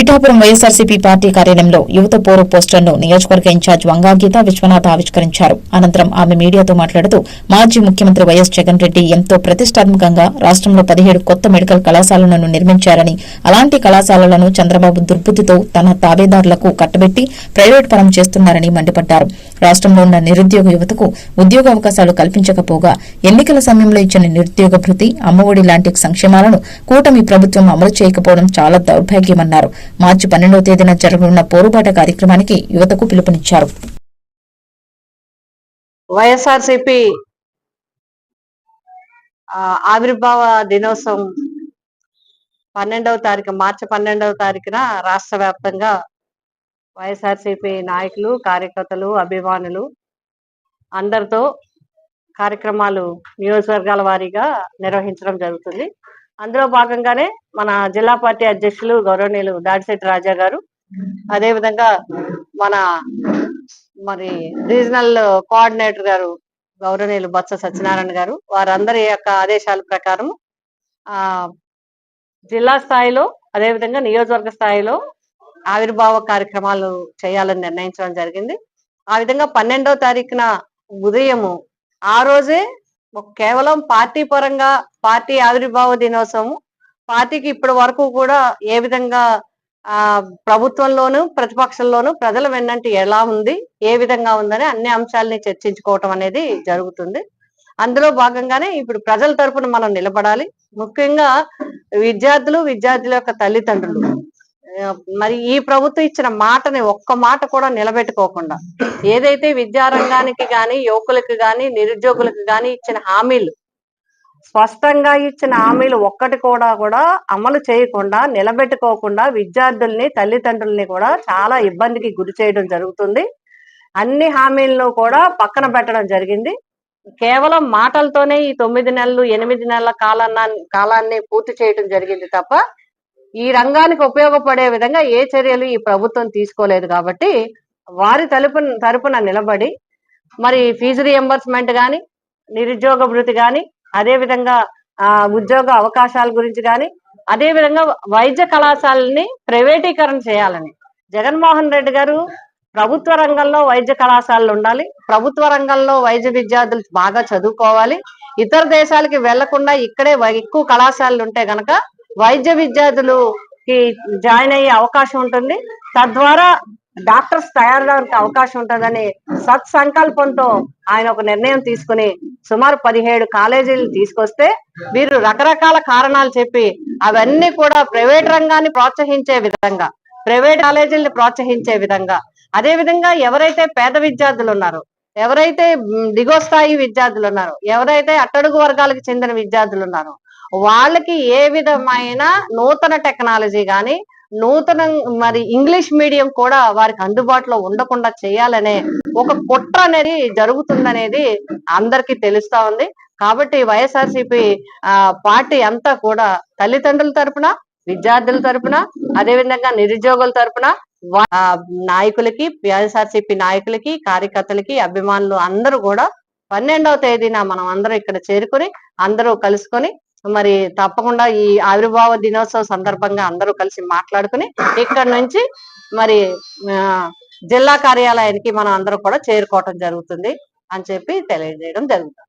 Pithapuram YSRCP party కార్యాలయంలో యువత పోరు పోస్టర్ను నియోజకవర్గ ఇన్ఛార్జ్ వంగాగీత విశ్వనాథ్ ఆవిష్కరించారు. అనంతరం ఆమె మీడియాతో మాట్లాడుతూ మాజీ ముఖ్యమంత్రి వైఎస్ జగన్ రెడ్డి ఎంతో ప్రతిష్టాత్మకంగా రాష్ట్రంలో పదిహేడు కొత్త మెడికల్ కళాశాలలను నిర్మించారని అలాంటి కళాశాలలను చంద్రబాబు దుర్బుద్ధితో తన తాబేదారులకు కట్టబెట్టి ప్రైవేట్ పరం చేస్తున్నారని మండిపడ్డారు. రాష్ట్రంలో ఉన్న నిరుద్యోగ యువతకు ఉద్యోగ అవకాశాలు కల్పించకపోగా ఎన్నికల సమయంలో ఇచ్చిన నిరుద్యోగ భృతి అమ్మఒడి లాంటి సంక్షేమాలను కూటమి ప్రభుత్వం అమలు చేయకపోవడం చాలా దౌర్భాగ్యమన్నారు. మార్చి పన్నెండవ తేదీన జరగనున్న పోరుబాట కార్యక్రమానికి యువతకు పిలుపునిచ్చారు. వైఎస్ఆర్సిపి ఆవిర్భావ దినోత్సవం పన్నెండవ తారీఖు మార్చి పన్నెండవ తారీఖున రాష్ట్ర వ్యాప్తంగా వైఎస్ఆర్సిపి నాయకులు కార్యకర్తలు అభిమానులు అందరితో కార్యక్రమాలు నియోజకవర్గాల వారీగా నిర్వహించడం జరుగుతుంది. అందులో భాగంగానే మన జిల్లా పార్టీ అధ్యక్షులు గౌరవనీయులు దాడిశెట్టి రాజా గారు అదే విధంగా మన మరి రీజనల్ కోఆర్డినేటర్ గారు గౌరవనీయులు బొత్స సత్యనారాయణ గారు వారందరి యొక్క ఆదేశాల ప్రకారం ఆ జిల్లా స్థాయిలో అదేవిధంగా నియోజకవర్గ స్థాయిలో ఆవిర్భావ కార్యక్రమాలు చేయాలని నిర్ణయించడం జరిగింది. ఆ విధంగా పన్నెండవ తారీఖున ఉదయము ఆ రోజే కేవలం పార్టీ పరంగా పార్టీ ఆవిర్భావ దినోత్సవం పార్టీకి ఇప్పటి వరకు కూడా ఏ విధంగా ఆ ప్రభుత్వంలోను ప్రతిపక్షంలోను ప్రజల వెన్నంటి ఎలా ఉంది ఏ విధంగా ఉందని అన్ని అంశాలని చర్చించుకోవటం అనేది జరుగుతుంది. అందులో భాగంగానే ఇప్పుడు ప్రజల తరపున మనం నిలబడాలి. ముఖ్యంగా విద్యార్థులు విద్యార్థుల యొక్క తల్లిదండ్రులు. మరి ఈ ప్రభుత్వం ఇచ్చిన మాటని ఒక్క మాట కూడా నిలబెట్టుకోకుండా ఏదైతే విద్యారంగానికి గాని యువకులకు గాని నిరుద్యోగులకు గాని ఇచ్చిన హామీలు స్పష్టంగా ఇచ్చిన హామీలు ఒక్కటి కూడా కూడా అమలు చేయకుండా నిలబెట్టుకోకుండా విద్యార్థుల్ని తల్లిదండ్రుల్ని కూడా చాలా ఇబ్బందికి గురి చేయడం జరుగుతుంది. అన్ని హామీలను కూడా పక్కన పెట్టడం జరిగింది. కేవలం మాటలతోనే ఈ తొమ్మిది నెలలు ఎనిమిది నెలల కాలాన్ని కాలాన్ని పూర్తి చేయడం జరిగింది తప్ప ఈ రంగానికి ఉపయోగపడే విధంగా ఏ చర్యలు ఈ ప్రభుత్వం తీసుకోలేదు కాబట్టి వారి తలుపు తరపున నిలబడి మరి ఫీజు రియంబర్స్మెంట్ కానీ నిరుద్యోగ భృతి కానీ అదే విధంగా ఆ ఉద్యోగ అవకాశాల గురించి కానీ అదే విధంగా వైద్య కళాశాలని ప్రైవేటీకరణ చేయాలని. జగన్మోహన్ రెడ్డి గారు ప్రభుత్వ రంగంలో వైద్య కళాశాలలు ఉండాలి. ప్రభుత్వ రంగంలో వైద్య విద్యార్థులు బాగా చదువుకోవాలి. ఇతర దేశాలకి వెళ్ళకుండా ఇక్కడే ఎక్కువ కళాశాలలు ఉంటే గనక వైద్య విద్యార్థులకి జాయిన్ అయ్యే అవకాశం ఉంటుంది. తద్వారా డాక్టర్స్ తయారవడానికి అవకాశం ఉంటుందని సత్సంకల్పంతో ఆయన ఒక నిర్ణయం తీసుకుని సుమారు పదిహేడు కాలేజీలు తీసుకొస్తే వీరు రకరకాల కారణాలు చెప్పి అవన్నీ కూడా ప్రైవేట్ రంగాన్ని ప్రోత్సహించే విధంగా ప్రైవేట్ కాలేజీలను ప్రోత్సహించే విధంగా. అదే విధంగా ఎవరైతే పేద విద్యార్థులు ఉన్నారో ఎవరైతే దిగో దిగువ స్థాయి విద్యార్థులు ఉన్నారో ఎవరైతే అట్టడుగు వర్గాలకు చెందిన విద్యార్థులు ఉన్నారో వాళ్ళకి ఏ విధమైన నూతన టెక్నాలజీ గాని నూతన మరి ఇంగ్లీష్ మీడియం కూడా వారికి అందుబాటులో ఉండకుండా చేయాలనే ఒక కుట్ర అనేది జరుగుతుందనేది అందరికీ తెలుస్తా ఉంది. కాబట్టి వైఎస్ఆర్సీపీ ఆ పార్టీ అంతా కూడా తల్లిదండ్రుల తరపున విద్యార్థుల తరపున అదే విధంగా నిరుద్యోగుల తరపున నాయకులకి వైఎస్ఆర్సిపి నాయకులకి కార్యకర్తలకి అభిమానులు అందరూ కూడా పన్నెండవ తేదీన మనం అందరూ ఇక్కడ చేరుకొని అందరూ కలుసుకొని మరి తప్పకుండా ఈ ఆవిర్భావ దినోత్సవ సందర్భంగా అందరూ కలిసి మాట్లాడుకుని ఇక్కడ నుంచి మరి ఆ, జిల్లా కార్యాలయానికి మనం అందరూ కూడా చేరుకోవటం జరుగుతుంది అని చెప్పి తెలియజేయడం జరుగుతుంది.